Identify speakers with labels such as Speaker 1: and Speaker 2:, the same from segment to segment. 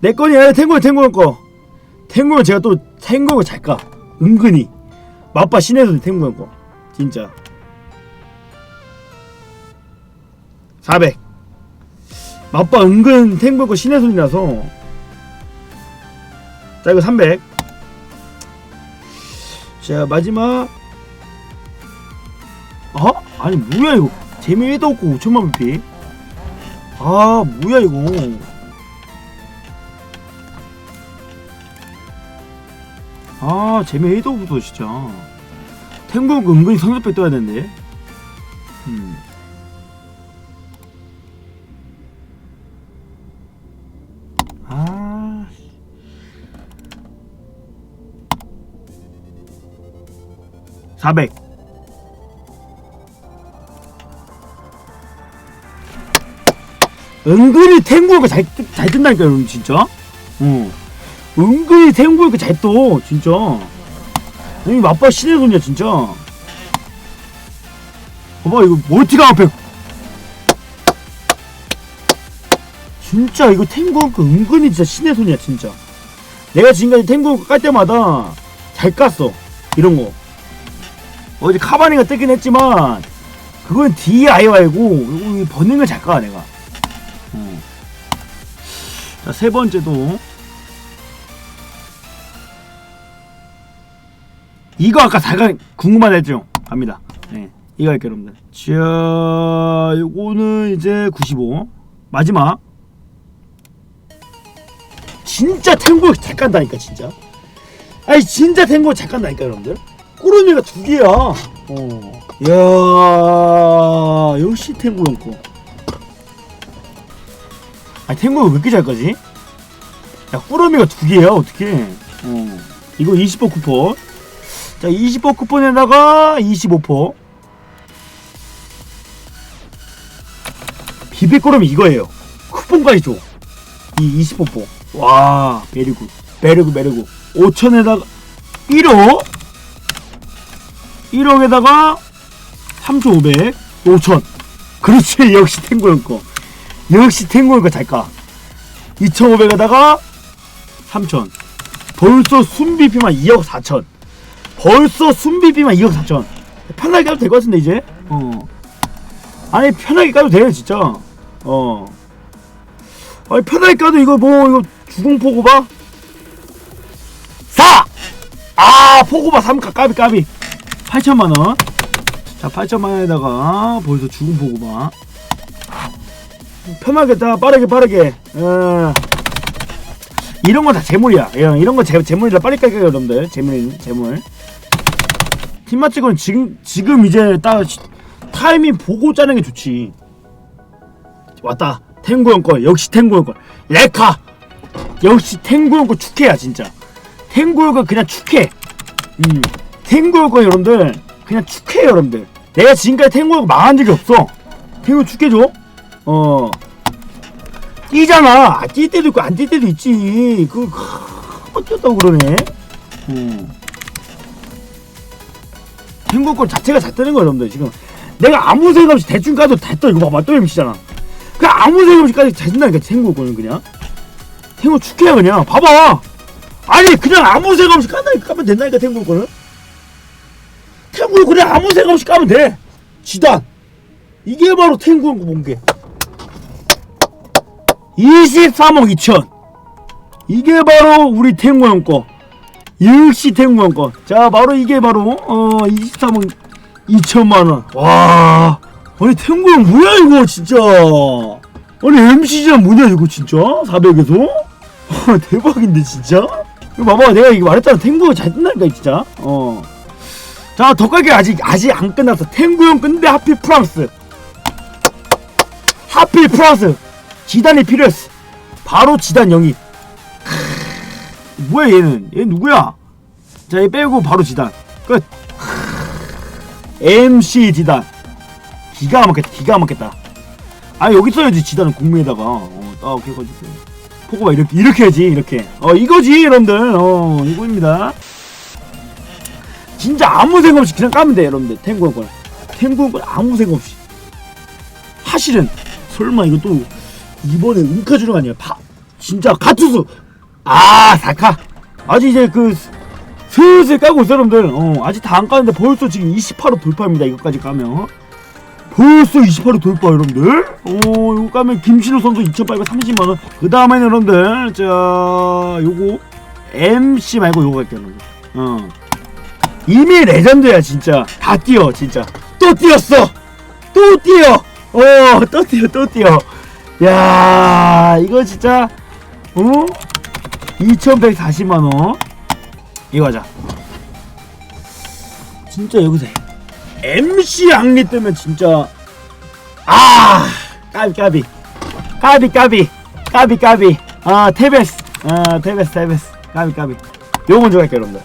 Speaker 1: 내 건이 아니라 탱고는 탱고는 거. 탱고는 제가 또 탱고가 잘까. 은근히. 맛봐 신에서 탱고는 거. 진짜. 400 맛봐 은근 탱고는 거 신의 손이라서. 자 이거 300 자 마지막. 어? 아니 뭐야 이거. 재미 1도 없고 5천만 BP 아 뭐야 이거 아 재미 1도 없어 진짜. 탱고 은근히 성적배 떠야 되는데. 음. 아400 은근히 탱고가 잘, 뜨- 잘 뜬다니까 여러분 진짜. 어. 은근히 탱고가 잘떠 진짜. 이 맛봐 신의 손이야 진짜. 봐봐 이거 멀티가 앞에. 진짜 이거 탱고가 은근히 진짜 신의 손이야 진짜. 내가 지금까지 탱고 깔 때마다 잘 깠어 이런 거. 어제 카바니가 뜨긴 했지만 그건 DIY고 이거 버닝을 잘 까 내가. 어. 자, 세 번째도 이거 아까 4강 궁금하다 했죠? 갑니다. 네, 이거 할게요, 여러분들. 자, 요거는 이제 95. 마지막. 진짜 탱고 잘 깐다니까, 진짜. 아니, 진짜 탱고 잘 깐다니까, 여러분들. 꾸러미가 두 개야. 어. 이야, 역시 탱고 형거. 아니 탱고가 왜 이렇게 잘 까지? 야 꾸러미가 두 개야 어떻게 어 이거 20% 쿠폰 자 20% 쿠폰에다가 25% 비비꾸러미 이거예요. 쿠폰까지 줘 이 20%와 베리굿 베리굿 베리굿 5천에다가 1억? 1억에다가 3,500 5천. 그렇지 역시 탱고 형 거. 역시 탱고니까 잘까? 2,500에다가 3,000 벌써 순비비만 2억 4천 벌써 순비비만 2억 4천. 편하게 가도 될 것 같은데 이제? 어. 아니 편하게 가도 돼요 진짜. 어. 아니 편하게 가도 이거 뭐 이거 주공포고바? 4! 아 포고바 3 까비 까비. 8천만원. 자 8천만원에다가 벌써 주공포고바. 편하겠다 빠르게 빠르게. 어. 이런 거 다 재물이야. 예, 이런 거 재, 재물이라 빨리 깔게요 여러분들. 재물 재물 팀마 찍은 지금 지금 이제 딱 시- 타이밍 보고 짜는 게 좋지. 왔다. 탱고 형거 역시 탱고 형거 레카! 역시 탱고 형거 축해야 진짜. 탱고 형거 그냥 축해. 음. 탱고 형거 여러분들 그냥 축해 여러분들. 내가 지금까지 탱고 형거 망한 적이 없어. 탱고 축해줘. 어. 뛰잖아. 뛸 때도 있고 안 뛸 때도 있지. 그 뛰었다고 그러네. 음. 행복권 자체가 잘 뜨는 거야 여러분들. 지금 내가 아무 생각 없이 대충 까도 다떠 이거 봐봐. 또 MC잖아. 그 아무 생각 없이 까도 잘 뜬다니까 행복권은 그냥. 행복 축해야 그냥. 봐봐. 아니 그냥 아무 생각 없이 까다니까 까면 된다니까 행복권은. 탱고 그냥 아무 생각 없이 까면 돼. 지단. 이게 바로 탱고 본게 23억 2천. 이게 바로 우리 탱고 형 거. 역시 거. 자, 바로 이게 바로 어 23억 2천만 원. 와. 아니 형 뭐야 이거 진짜. 아니 MC장 뭐냐 이거 진짜? 400에서? 대박인데 진짜? 이거 봐봐 내가 이거 말했잖아 탱고 잘 뜬다니까 진짜. 어. 자, 더 깔게 아직 아직 안 끝났어. 탱고 형 끝인데 하필 프랑스. 하필 프랑스. 지단이 필요했어. 바로 지단 영입. 뭐야 얘는? 얘 누구야? 자, 얘 빼고 바로 지단. 끝. MC 지단. 기가 막혔다. 기가 막혔다. 아 여기 써야지 지단은 국무에다가 어, 딱 해가지고 포고가 이렇게 이렇게 해야지 이렇게. 어 이거지 여러분들. 어 이거입니다. 진짜 아무 생각 없이 그냥 까면 돼 여러분들. 탱고한 걸 아무 생각 없이. 하실은 설마 이거 또 이번에 은카 주는 거 아니야? 파 진짜 가투수 아 사카. 아직 이제 그 스- 슬슬 까고 있어 여러분들. 어 아직 다 안 까는데 벌써 지금 28호 돌파입니다 이거까지 까면 벌써 28호 돌파 여러분들. 어 이거 까면 김신호 선수 2830만원. 그 다음에는 여러분들 자 요거 MC 말고 요거 할게요 여러분들. 어. 이미 레전드야 진짜. 다 뛰어 진짜. 또 뛰었어! 또 뛰어! 어또 뛰어 또 뛰어. 야 이거 진짜 어 2140만원. 이거 하자. 진짜 여기서 MC 양리 뜨면 진짜 아 까비 까비. 까비 까비. 까비 까비. 아 테베스. 아 테베스 테베스. 까비 까비. 요거 먼저 갈게요 여러분들.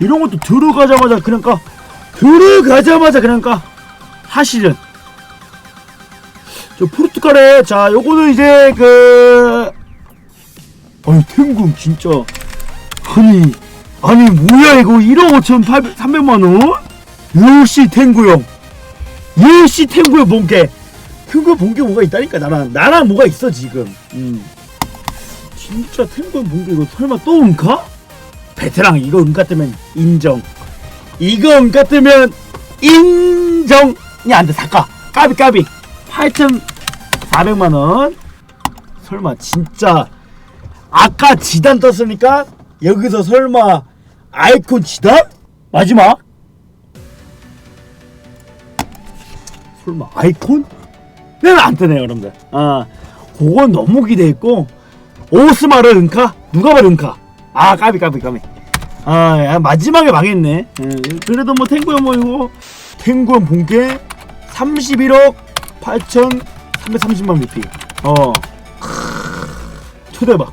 Speaker 1: 이런 것도 들어가자마자 그냥 까 들어가자마자 그냥 까 사실은. 저 포르투갈에 자 요거는 이제 그 아니 탱궁 진짜 아니 아니 뭐야 이거? 1억 5천 8백 3백만 원? 역시 탱구 형. 역시 탱구 형 본게 탱구 형 본게 뭐가 있다니까 나랑. 나랑 뭐가 있어 지금. 음. 진짜 탱구 형 본게 이거 설마 또 은카? 베테랑 이거 은카 뜨면 인정. 이거 은카 뜨면 인정이 안돼. 사까 까비 까비. 하여튼 400만원? 설마 진짜 아까 지단 떴으니까 여기서 설마 아이콘 지단? 마지막? 설마 아이콘? 내가 안 뜨네요 여러분들. 아 그건 너무 기대했고. 오스마르 은카? 누가 봐도 은카. 아 까비 까비 까비. 아 야, 마지막에 망했네. 예, 그래도 뭐 탱구형 뭐 이거. 탱구형 본게 31억 8천 330만 루피. 어. 초대박